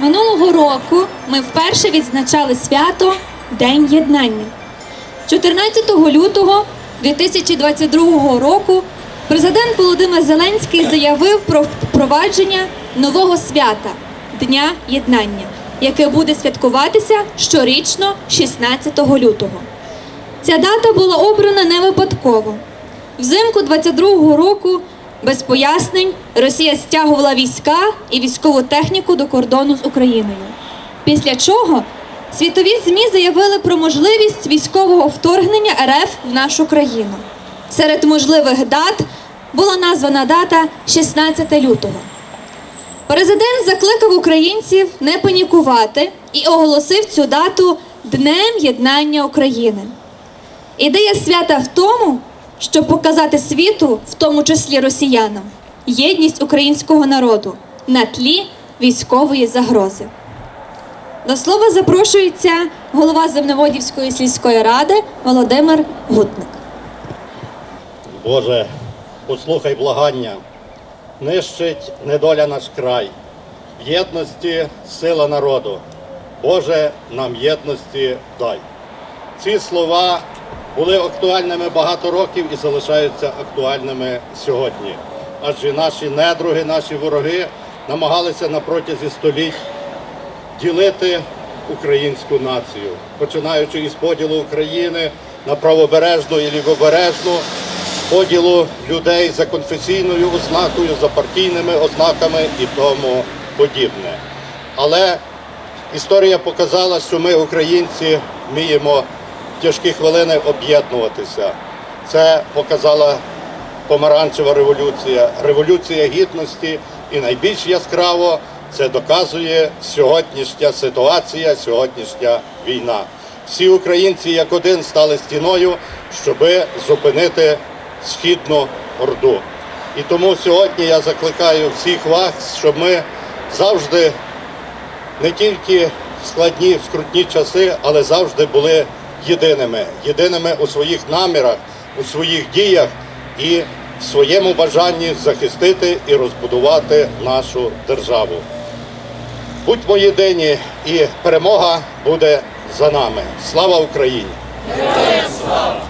Минулого року ми вперше відзначали свято День Єднання. 14 лютого 2022 року президент Володимир Зеленський заявив про впровадження нового свята Дня Єднання, яке буде святкуватися щорічно 16 лютого. Ця дата була обрана не випадково. Взимку 22-го року без пояснень Росія стягувала війська і військову техніку до кордону з Україною. Після чого світові ЗМІ заявили про можливість військового вторгнення РФ в нашу країну. Серед можливих дат була названа дата 16 лютого. Президент закликав українців не панікувати і оголосив цю дату Днем Єднання України. Ідея свята в тому, щоб показати світу, в тому числі росіянам, єдність українського народу на тлі військової загрози. До слова запрошується голова Земноводівської сільської ради Володимир Гутник. Боже, послухай благання, нищить недоля наш край, в єдності сила народу. Боже, нам єдності дай. Ці слова були актуальними багато років і залишаються актуальними сьогодні. Адже наші недруги, наші вороги намагалися на протязі століть ділити українську націю, починаючи із поділу України на правобережну і лівобережну, поділу людей за конфесійною ознакою, за партійними ознаками і тому подібне. Але історія показала, що ми, українці, вміємо тяжкі хвилини об'єднуватися. Це показала помаранчева революція, революція гідності, і найбільш яскраво це доказує сьогоднішня ситуація, сьогоднішня війна. Всі українці як один стали стіною, щоб зупинити східну орду. І тому сьогодні я закликаю всіх вас, щоб ми завжди не тільки в складні, в скрутні часи, але завжди були єдиними, єдиними у своїх намірах, у своїх діях і в своєму бажанні захистити і розбудувати нашу державу. Будьмо єдині, і перемога буде за нами. Слава Україні! Героям слава!